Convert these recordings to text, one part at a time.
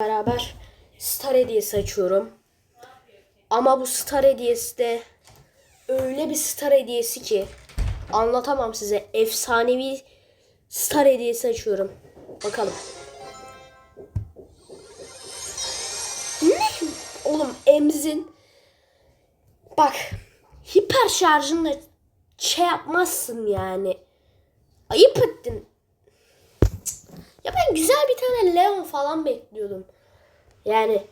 beraber Star hediyesi açıyorum. Ama bu Star hediyesi de öyle bir Star hediyesi ki anlatamam size. Efsanevi Star hediyesi açıyorum. Bakalım. Ne? Oğlum Emzin bak hiper şarjınla şey yapmazsın yani. Ayıp ettin. Ya ben güzel bir tane Leon falan bekliyordum. Yani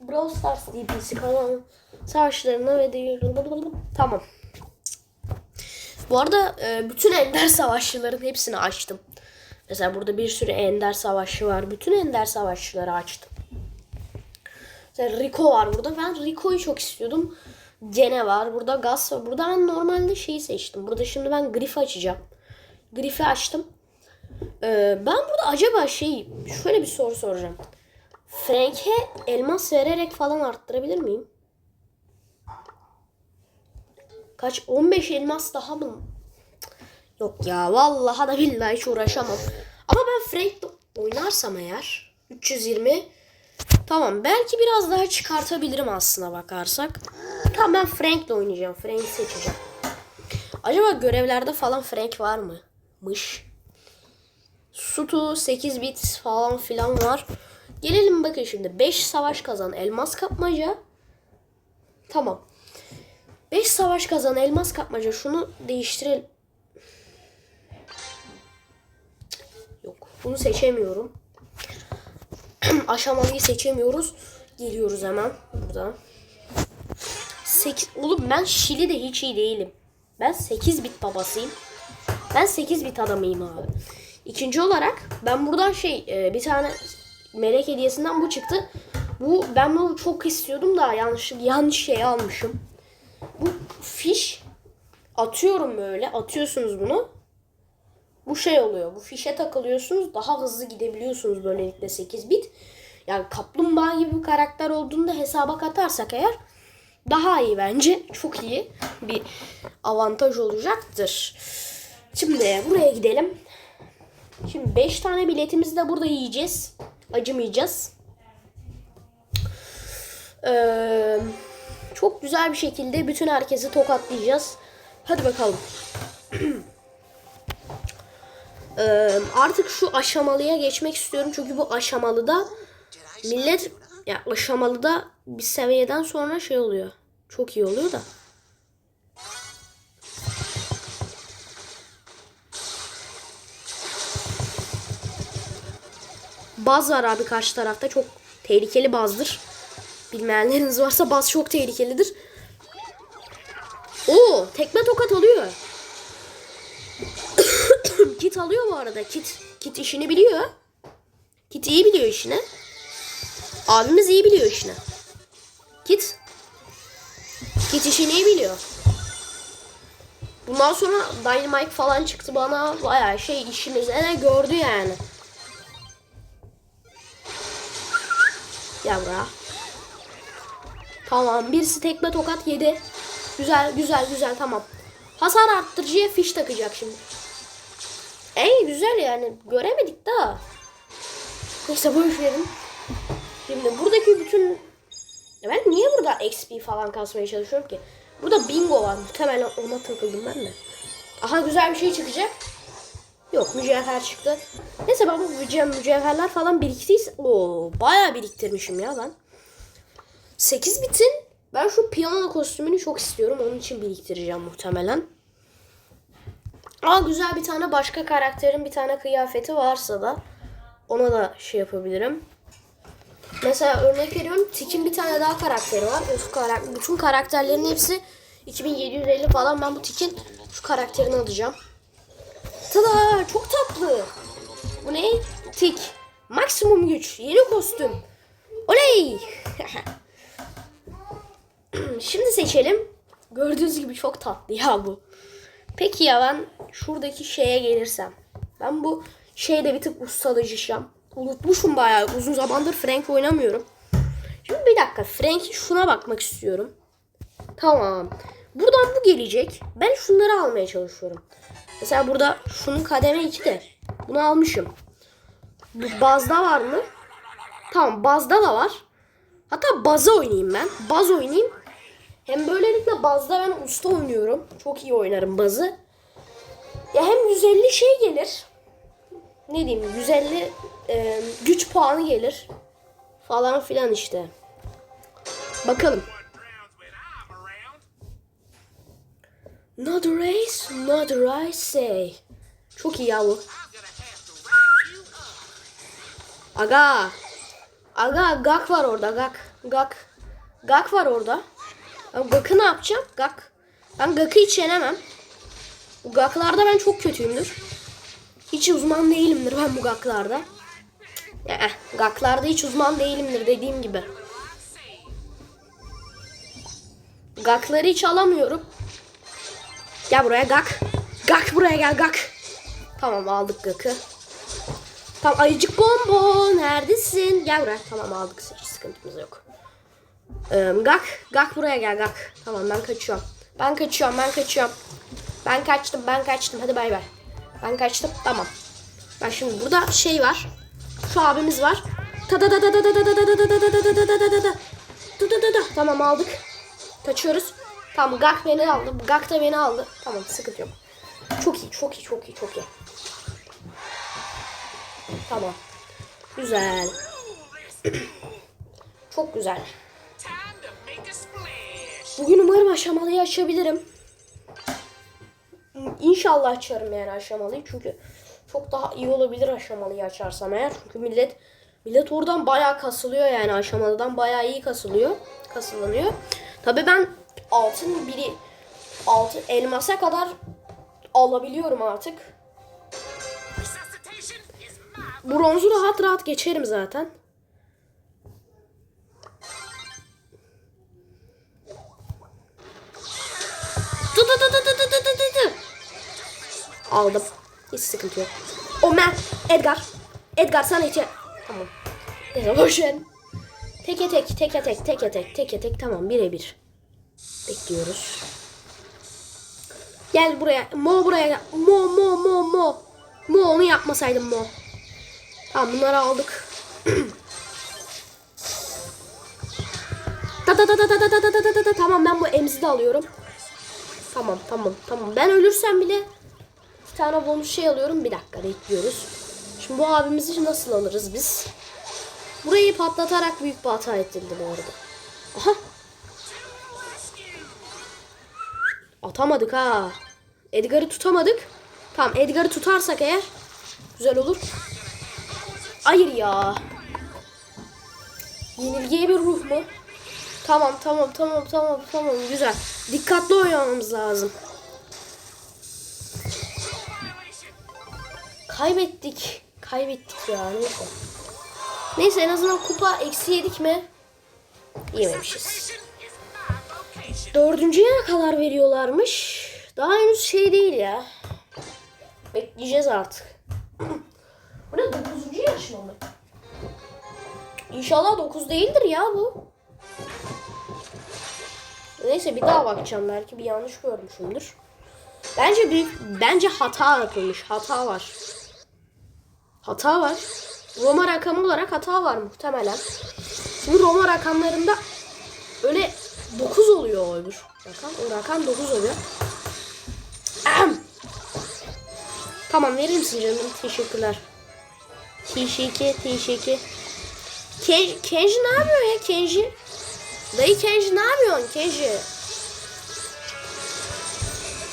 Brawl Stars DP'si falan savaşlarına ve de tamam. Bu arada e, bütün ender savaşçıların hepsini açtım. Mesela burada bir sürü ender savaşçı var. Bütün ender savaşçıları açtım. Mesela Rico var burada. Ben Rico'yu çok istiyordum. Gene var. Burada Gas var. Burada ben normalde şeyi seçtim. Burada şimdi ben Griff'i açacağım. Griff'i açtım. Ee, ben burada acaba şey şöyle bir soru soracağım. Frank'e elmas vererek falan arttırabilir miyim? Kaç? 15 elmas daha mı? Yok ya vallahi da billahi hiç uğraşamam. Ama ben Frank'le oynarsam eğer 320 tamam belki biraz daha çıkartabilirim aslına bakarsak. Tamam ben Frank'le oynayacağım. Frank'i seçeceğim. Acaba görevlerde falan Frank var mı? Mış. Sutu 8 bit falan filan var. Gelelim bakın şimdi. 5 savaş kazan elmas kapmaca. Tamam. 5 savaş kazan elmas kapmaca. Şunu değiştirelim. Yok. Bunu seçemiyorum. Aşamalıyı seçemiyoruz. Geliyoruz hemen. Burada. 8, oğlum ben Şili de hiç iyi değilim. Ben 8 bit babasıyım. Ben 8 bit adamıyım abi. İkinci olarak ben buradan şey e, bir tane melek hediyesinden bu çıktı. Bu ben bunu çok istiyordum da yanlış yanlış şey almışım. Bu fiş atıyorum böyle. Atıyorsunuz bunu. Bu şey oluyor. Bu fişe takılıyorsunuz. Daha hızlı gidebiliyorsunuz böylelikle 8 bit. Yani kaplumbağa gibi bir karakter olduğunda hesaba katarsak eğer daha iyi bence. Çok iyi bir avantaj olacaktır. Şimdi buraya gidelim. Şimdi 5 tane biletimizi de burada yiyeceğiz. Acımayacağız. Ee, çok güzel bir şekilde bütün herkesi tokatlayacağız. Hadi bakalım. Ee, artık şu aşamalıya geçmek istiyorum. Çünkü bu aşamalıda millet ya aşamalıda bir seviyeden sonra şey oluyor. Çok iyi oluyor da. Baz var abi karşı tarafta. Çok tehlikeli bazdır. Bilmeyenleriniz varsa baz çok tehlikelidir. Oo, tekme tokat alıyor. Kit alıyor bu arada. Kit Kit işini biliyor. Kit iyi biliyor işini. Abimiz iyi biliyor işini. Kit Kit işini iyi biliyor. Bundan sonra Dynamite falan çıktı bana bayağı şey işimize gördü yani. Buraya. Tamam birisi tekme tokat yedi. Güzel güzel güzel tamam. Hasar arttırıcıya fiş takacak şimdi. Ey güzel yani göremedik daha. Neyse boş verin. Şimdi buradaki bütün ben niye burada XP falan kasmaya çalışıyorum ki? Burada bingo var. Muhtemelen ona takıldım ben de. Aha güzel bir şey çıkacak. Yok mücevher çıktı. Neyse ben bu müce- mücevherler falan biriktiyse... Oo bayağı biriktirmişim ya ben. 8 bitin ben şu piyano kostümünü çok istiyorum. Onun için biriktireceğim muhtemelen. Aa güzel bir tane başka karakterin bir tane kıyafeti varsa da ona da şey yapabilirim. Mesela örnek veriyorum Tik'in bir tane daha karakteri var. Bütün karakterlerin hepsi 2750 falan. Ben bu Tik'in şu karakterini alacağım. Tada çok tatlı. Bu ne? Tik. Maksimum güç. Yeni kostüm. Oley. Şimdi seçelim. Gördüğünüz gibi çok tatlı ya bu. Peki ya ben şuradaki şeye gelirsem. Ben bu şeyde bir tık ustalaşacağım. Unutmuşum bayağı. Uzun zamandır Frank oynamıyorum. Şimdi bir dakika. Frank'in şuna bakmak istiyorum. Tamam. Buradan bu gelecek. Ben şunları almaya çalışıyorum. Mesela burada şunun kademe 2 de. Bunu almışım. Bu bazda var mı? Tamam bazda da var. Hatta baza oynayayım ben. Baz oynayayım. Hem böylelikle bazda ben usta oynuyorum. Çok iyi oynarım bazı. Ya hem 150 şey gelir. Ne diyeyim 150 e, güç puanı gelir. Falan filan işte. Bakalım. Not a race, not a race say. Çok iyi ya bu. Aga. Aga Gak var orada Gak. Gak. Gak var orada. Ben Gak'ı ne yapacağım? Gak. Ben Gak'ı hiç yenemem. Bu Gak'larda ben çok kötüyümdür. Hiç uzman değilimdir ben bu Gak'larda. Eh, Gak'larda hiç uzman değilimdir dediğim gibi. Gak'ları hiç alamıyorum. Gel buraya Gak. Gak buraya gel Gak. Tamam aldık Gak'ı. Tamam ayıcık bombo neredesin? Gel buraya. Tamam aldık hiç sıkıntımız yok. Ee, Gak. Gak buraya gel Gak. Tamam ben kaçıyorum. Ben kaçıyorum ben kaçıyorum. Ben kaçtım ben kaçtım hadi bay bay. Ben kaçtım tamam. Ben şimdi burada şey var. Şu abimiz var. Ta da da da da da da da da da da da da da Tamam aldık. Kaçıyoruz. Tamam Gak beni aldı. Gak da beni aldı. Tamam sıkıntı yok. Çok iyi çok iyi çok iyi çok iyi. Tamam. Güzel. Çok güzel. Bugün umarım aşamalıyı açabilirim. İnşallah açarım yani aşamalıyı çünkü çok daha iyi olabilir aşamalıyı açarsam eğer. Çünkü millet millet oradan bayağı kasılıyor yani aşamalıdan bayağı iyi kasılıyor. Kasılanıyor. Tabii ben altın biri altın elmasa kadar alabiliyorum artık. Bronzu rahat rahat geçerim zaten. Aldım. Hiç sıkıntı yok. Omer, Edgar. Edgar sana ihtiyaç... Tamam. Neyse boş ver. Teke tek, teke tek, teke tek, teke tek. Tamam birebir. Bekliyoruz. Gel buraya. Mo buraya gel. Mo mo mo mo. Mo onu yapmasaydım mo. Tamam bunları aldık. da da da da da da da da da da da tamam ben bu emzi de alıyorum. Tamam tamam tamam. Ben ölürsem bile bir tane bonus şey alıyorum. Bir dakika bekliyoruz. Şimdi bu abimizi nasıl alırız biz? Burayı patlatarak büyük bir hata ettirdi bu arada. Aha. Atamadık ha. Edgar'ı tutamadık. Tamam Edgar'ı tutarsak eğer güzel olur. Hayır ya. Yenilgiye bir ruh mu? Tamam tamam tamam tamam tamam güzel. Dikkatli oynamamız lazım. Kaybettik. Kaybettik ya neyse. Neyse en azından kupa eksi yedik mi? Yememişiz. Dördüncüye ne kadar veriyorlarmış? Daha henüz şey değil ya. Bekleyeceğiz artık. Bu ne dokuzuncu yarışma mı? İnşallah dokuz değildir ya bu. Neyse bir daha bakacağım belki bir yanlış görmüşümdür. Bence büyük bence hata yapılmış. Hata var. Hata var. Roma rakamı olarak hata var muhtemelen. Çünkü Roma rakamlarında öyle 9 oluyor öbür rakam. O rakam 9 oluyor. Ahem. Tamam verir misin canım? Teşekkürler. Teşekkür, teşekkür. Ken, Kenji ne yapıyor ya Kenji? Dayı Kenji ne yapıyorsun Kenji?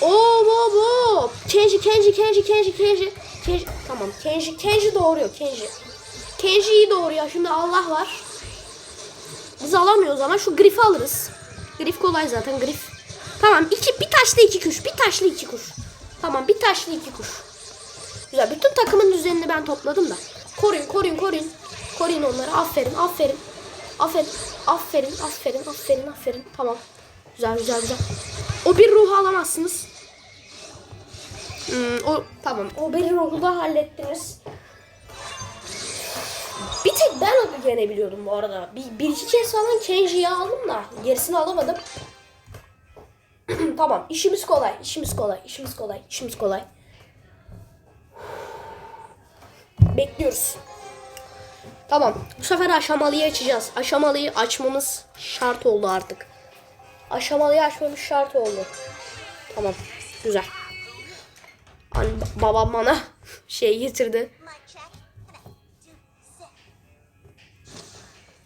Oo bo bo. Kenji Kenji Kenji Kenji Kenji. Kenji tamam Kenji Kenji doğuruyor Kenji. Kenji'yi doğuruyor. Şimdi Allah var. Biz alamıyoruz ama şu Grif'i alırız. Grif kolay zaten Grif. Tamam iki bir taşlı iki kuş. Bir taşlı iki kuş. Tamam bir taşlı iki kuş. Güzel. Bütün takımın düzenini ben topladım da. Koruyun koruyun koruyun. Koruyun onları. Aferin aferin. Aferin. Aferin aferin aferin aferin. Tamam. Güzel güzel güzel. O bir ruhu alamazsınız. Hmm, o tamam. O bir ruhu da hallettiniz. Bir tek ben onu yenebiliyordum bu arada. Bir, bir iki kez falan Kenji'yi aldım da gerisini alamadım. tamam işimiz kolay, işimiz kolay, işimiz kolay, işimiz kolay. Bekliyoruz. Tamam. Bu sefer aşamalıyı açacağız. Aşamalıyı açmamız şart oldu artık. Aşamalıyı açmamız şart oldu. Tamam. Güzel. An babam bana şey getirdi.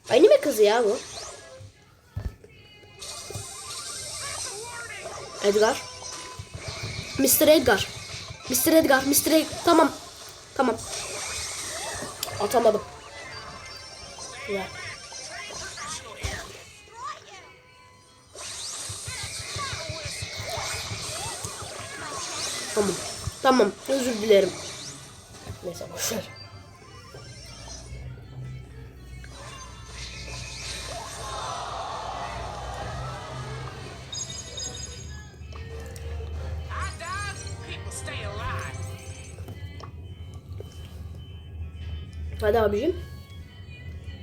Anime kızı ya bu. Edgar. Mr. Edgar. Mr. Edgar. Mr. Edgar. Tamam. Tamam. Atamadım. Güzel. Tamam. Tamam. Özür dilerim. Neyse boşver. Hadi abicim.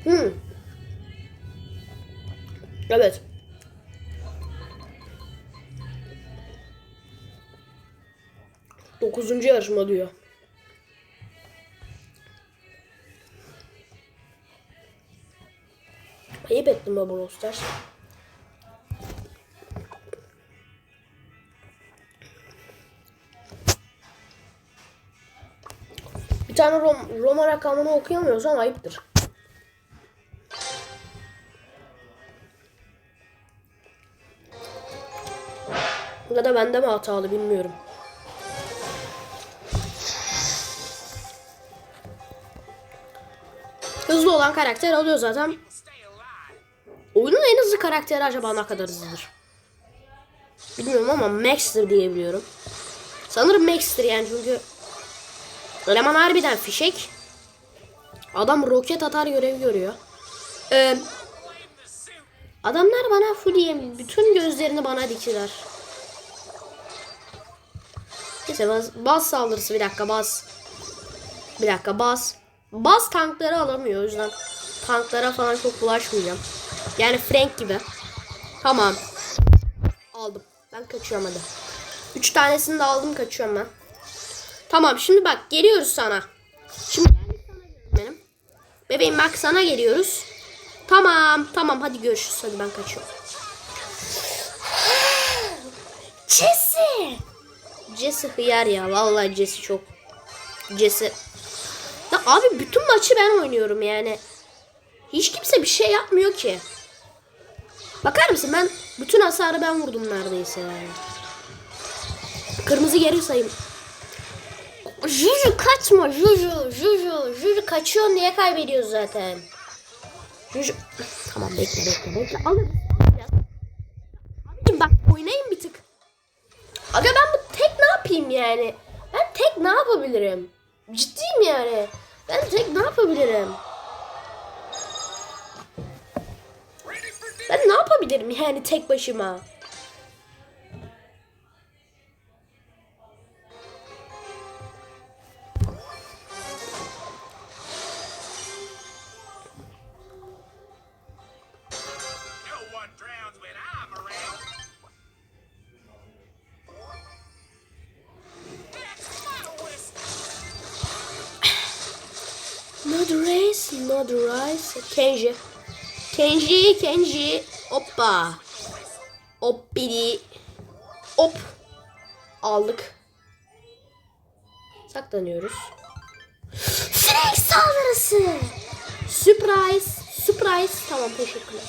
Hmm. Evet. Dokuzuncu yarışma diyor. Ayıp ettim be Brawl Stars. Tane Rom, Roma rakamını okuyamıyorsam ayıptır. Ya da bende mi hatalı bilmiyorum. Hızlı olan karakter alıyor zaten. Oyunun en hızlı karakteri acaba ne kadar hızlıdır? Bilmiyorum ama Max'tir diye biliyorum. Sanırım Max'tir yani çünkü eleman harbiden fişek. Adam roket atar görevi görüyor. Ee, adamlar bana full bütün gözlerini bana dikiler. Neyse baz, baz saldırısı bir dakika baz. Bir dakika baz. Baz tankları alamıyor o yüzden tanklara falan çok bulaşmayacağım. Yani Frank gibi. Tamam. Aldım. Ben kaçıyorum hadi. Üç tanesini de aldım kaçıyorum ben. Tamam şimdi bak geliyoruz sana. Şimdi benim. Bebeğim bak sana geliyoruz. Tamam tamam hadi görüşürüz hadi ben kaçıyorum. Jesse. Jesse hıyar ya vallahi Jesse çok. Jesse. Ya abi bütün maçı ben oynuyorum yani. Hiç kimse bir şey yapmıyor ki. Bakar mısın ben bütün hasarı ben vurdum neredeyse yani. Kırmızı geri sayım. Juju kaçma Juju Juju Juju kaçıyor niye kaybediyoruz zaten. Juju tamam bekle bekle bekle alırız. Abicim bak oynayın bir tık. Aga ben bu tek ne yapayım yani? Ben tek ne yapabilirim? Ciddiyim yani. Ben tek ne yapabilirim? Ben ne yapabilirim yani tek başıma? Kenji. Kenji, Kenji. Hoppa. Hop biri. Hop. Aldık. Saklanıyoruz. Frank saldırısı. Surprise. Surprise. Tamam teşekkürler.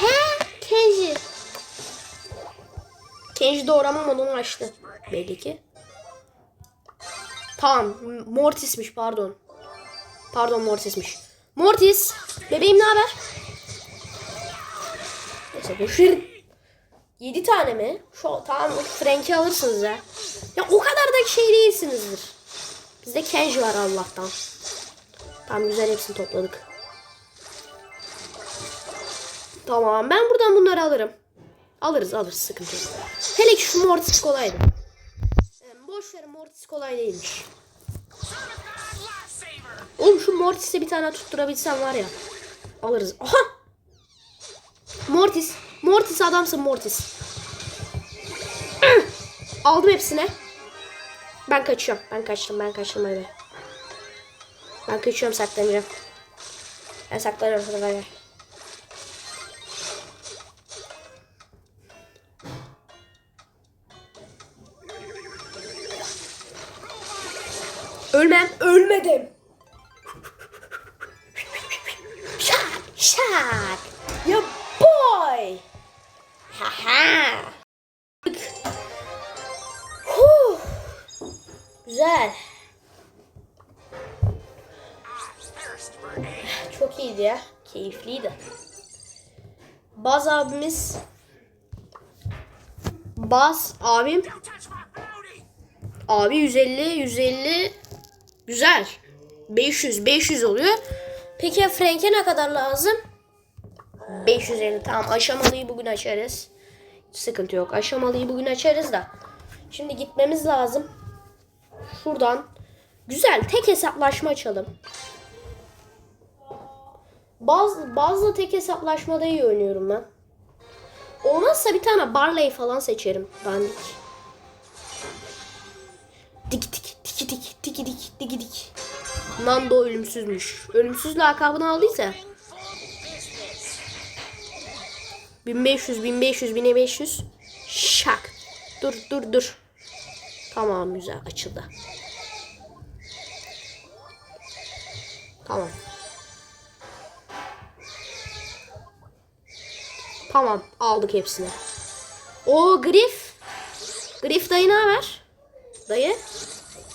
He Kenji. Kenji doğrama modunu açtı. Belli ki. Tamam. Mortis'miş pardon. Pardon Mortis'miş. Mortis. Bebeğim ne haber? Neyse boşver. 7 tane mi? Şu tamam Frank'i alırsınız ya. Ya o kadar da şey değilsinizdir. Bizde Kenji var Allah'tan. Tamam güzel hepsini topladık. Tamam ben buradan bunları alırım. Alırız alırız sıkıntı yok. Hele ki şu Mortis kolaydı. Boş verin Mortis kolay değilmiş. Oğlum şu Mortis'e bir tane tutturabilsem var ya. Alırız. Aha! Mortis. Mortis adamsın Mortis. Aldım hepsine. Ben kaçıyorum. Ben kaçtım. Ben kaçtım hadi. Ben kaçıyorum saklanacağım. Ben saklanıyorum hadi bay bay. Şak. Ya boy. Ha ha. Huh. Güzel. Çok iyiydi ya. Keyifliydi. Baz abimiz Baz abim abi 150 150 güzel. 500 500 oluyor. Peki Frank'e ne kadar lazım? 550 tamam aşamalıyı bugün açarız. Sıkıntı yok. Aşamalıyı bugün açarız da. Şimdi gitmemiz lazım. Şuradan güzel tek hesaplaşma açalım. Bazı bazı tek hesaplaşmada iyi oynuyorum ben. Olmazsa bir tane Barley falan seçerim. Dandik. Dik dik dik dik dik dik dik dik. Nando ölümsüzmüş. Ölümsüz lakabını aldıysa. 1500 1500 1500 şak. Dur dur dur. Tamam güzel açıldı. Tamam. Tamam aldık hepsini. O Griff. Griff dayı ne haber? Dayı.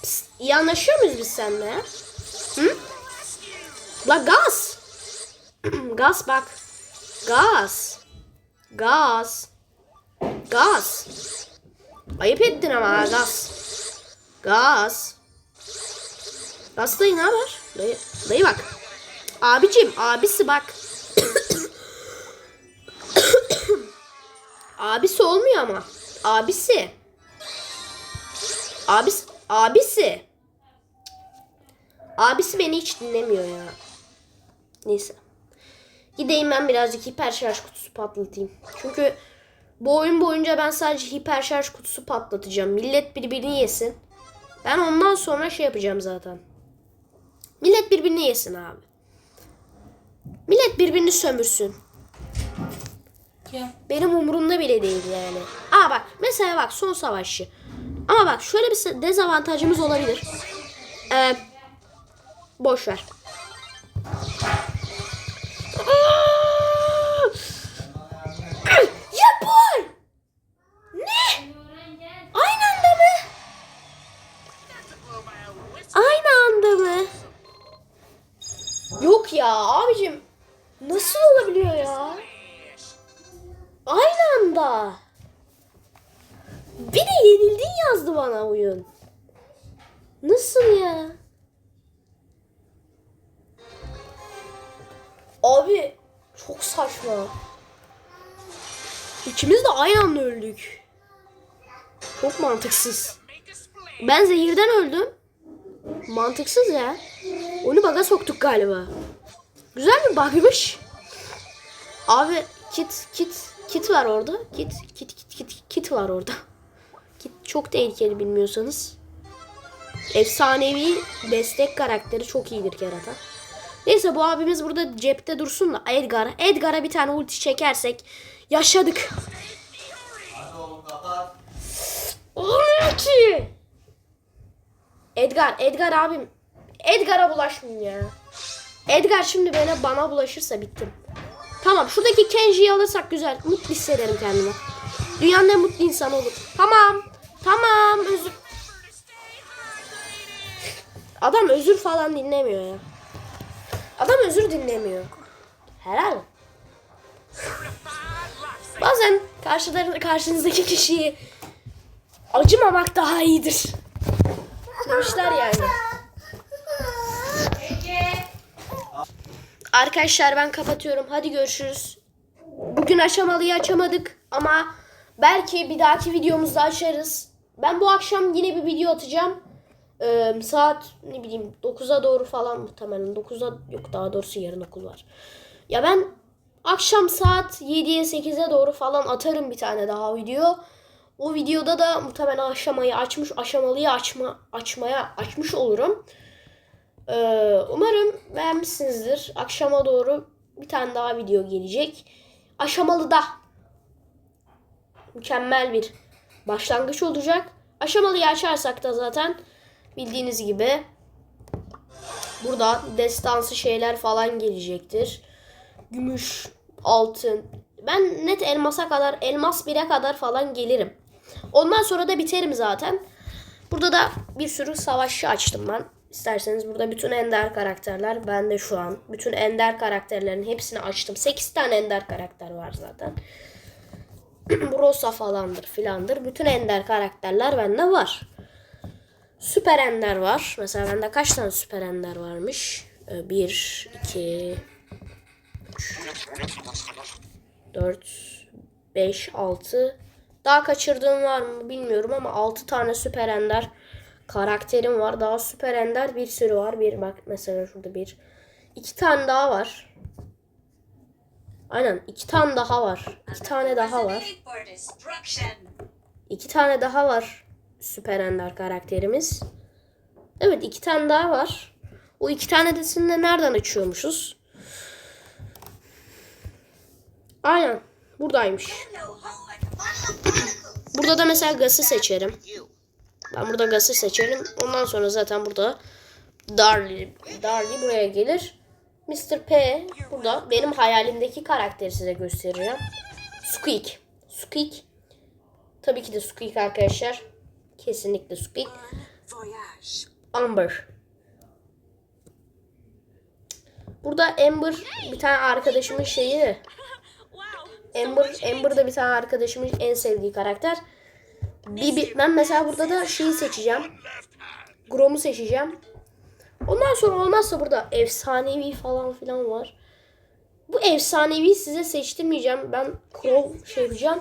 Psst, iyi anlaşıyor muyuz biz seninle ya? Hı? La gaz. gaz bak. Gaz. Gaz. Gaz. Ayıp ettin ama gaz. Gaz. Gaz dayı ne haber? Dayı, dayı bak. Abicim abisi bak. abisi olmuyor ama. Abisi. Abisi. Abisi. Abisi beni hiç dinlemiyor ya. Neyse. Gideyim ben birazcık hiper şarj kutusu patlatayım. Çünkü bu oyun boyunca ben sadece hiper şarj kutusu patlatacağım. Millet birbirini yesin. Ben ondan sonra şey yapacağım zaten. Millet birbirini yesin abi. Millet birbirini sömürsün. Benim umurumda bile değil yani. Aa bak mesela bak son savaşçı. Ama bak şöyle bir dezavantajımız olabilir. Ee, boş ver. Aa! Ya boy! Ne? Aynı anda mı? Aynı anda mı? Yok ya abicim. Nasıl olabiliyor ya? Aynı anda. Bir de yenildin yazdı bana oyun. Nasıl ya? Abi çok saçma. İkimiz de aynı anda öldük. Çok mantıksız. Ben zehirden öldüm. Mantıksız ya. Onu baga soktuk galiba. Güzel bir bug'mış. Abi kit kit kit var orada. Kit kit kit kit kit var orada. Kit çok tehlikeli bilmiyorsanız. Efsanevi destek karakteri çok iyidir kerata. Neyse bu abimiz burada cepte dursun da Edgar. Edgar'a bir tane ulti çekersek yaşadık. Hadi oğlum kapat. Olmuyor ki. Edgar, Edgar abim. Edgar'a bulaşmayayım ya. Edgar şimdi bana, bana bulaşırsa bittim. Tamam şuradaki Kenji'yi alırsak güzel. Mutlu hissederim kendimi. Dünyanın en mutlu insanı olur. Tamam. Tamam özür. Adam özür falan dinlemiyor ya. Adam özür dinlemiyor. Helal. Bazen karşılarında karşınızdaki kişiyi acımamak daha iyidir. Demişler yani. Arkadaşlar ben kapatıyorum. Hadi görüşürüz. Bugün aşamalıyı açamadık ama belki bir dahaki videomuzda açarız. Ben bu akşam yine bir video atacağım. Ee, saat ne bileyim 9'a doğru falan muhtemelen. 9'a yok daha doğrusu yarın okul var. Ya ben akşam saat 7'ye 8'e doğru falan atarım bir tane daha video. O videoda da muhtemelen aşamayı açmış, aşamalıyı açma açmaya açmış olurum. Ee, umarım beğenmişsinizdir. Akşama doğru bir tane daha video gelecek. Aşamalı da mükemmel bir başlangıç olacak. Aşamalıyı açarsak da zaten bildiğiniz gibi burada destansı şeyler falan gelecektir. Gümüş, altın. Ben net elmasa kadar, elmas 1'e kadar falan gelirim. Ondan sonra da biterim zaten. Burada da bir sürü savaşçı açtım ben. İsterseniz burada bütün ender karakterler bende şu an. Bütün ender karakterlerin hepsini açtım. 8 tane ender karakter var zaten. Rosa falandır filandır. Bütün ender karakterler bende var. Süper ender var. Mesela bende kaç tane süper ender varmış? 1, 2, 4, 5, 6. Daha kaçırdığım var mı bilmiyorum ama 6 tane süper ender karakterim var. Daha süper ender bir sürü var. Bir bak mesela şurada bir. iki tane daha var. Aynen iki tane daha var. İki tane daha var. İki tane daha var süper ender karakterimiz. Evet iki tane daha var. O iki tanesini de nereden açıyormuşuz? Aynen buradaymış. Burada da mesela Gas'ı seçerim. Ben burada Gas'ı seçerim. Ondan sonra zaten burada Darly, Darly buraya gelir. Mr. P burada benim hayalimdeki karakteri size göstereceğim. Squeak. Squeak. Tabii ki de Squeak arkadaşlar. Kesinlikle Squeak. Amber. Burada Amber bir tane arkadaşımın şeyi. Amber, Amber da bir tane arkadaşımın en sevdiği karakter. Bibi, ben mesela burada da şeyi seçeceğim. Grom'u seçeceğim. Ondan sonra olmazsa burada efsanevi falan filan var. Bu efsanevi size seçtirmeyeceğim. Ben Crow şey yapacağım.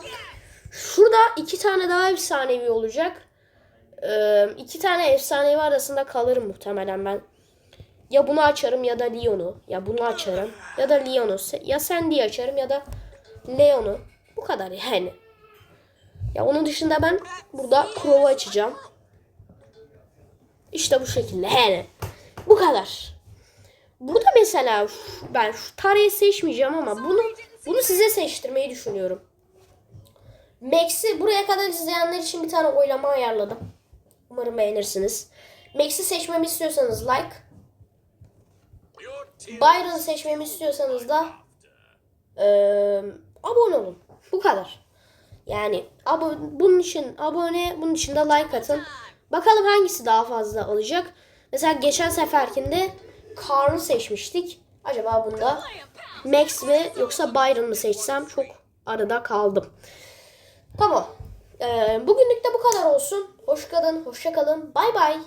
Şurada iki tane daha efsanevi olacak. Ee, iki tane efsanevi arasında kalırım muhtemelen ben. Ya bunu açarım ya da Leon'u. Ya bunu açarım. Ya da Leon'u. Ya Sandy'yi açarım ya da Leon'u. Bu kadar yani. Ya onun dışında ben burada Crow'u açacağım. İşte bu şekilde yani. Bu kadar. Burada mesela ben şu tarihi seçmeyeceğim ama bunu bunu size seçtirmeyi düşünüyorum. Max'i buraya kadar izleyenler için bir tane oylama ayarladım. Umarım beğenirsiniz. Max'i seçmemi istiyorsanız like. Byron'ı seçmemi istiyorsanız da eee, abone olun. Bu kadar. Yani abo bunun için abone, bunun için de like atın. Bakalım hangisi daha fazla olacak. Mesela geçen seferkinde Carl'ı seçmiştik. Acaba bunda Max mi yoksa Byron mı seçsem çok arada kaldım. Tamam. Ee, bugünlük de bu kadar olsun. Hoş kalın, hoşça kalın. Bay bay.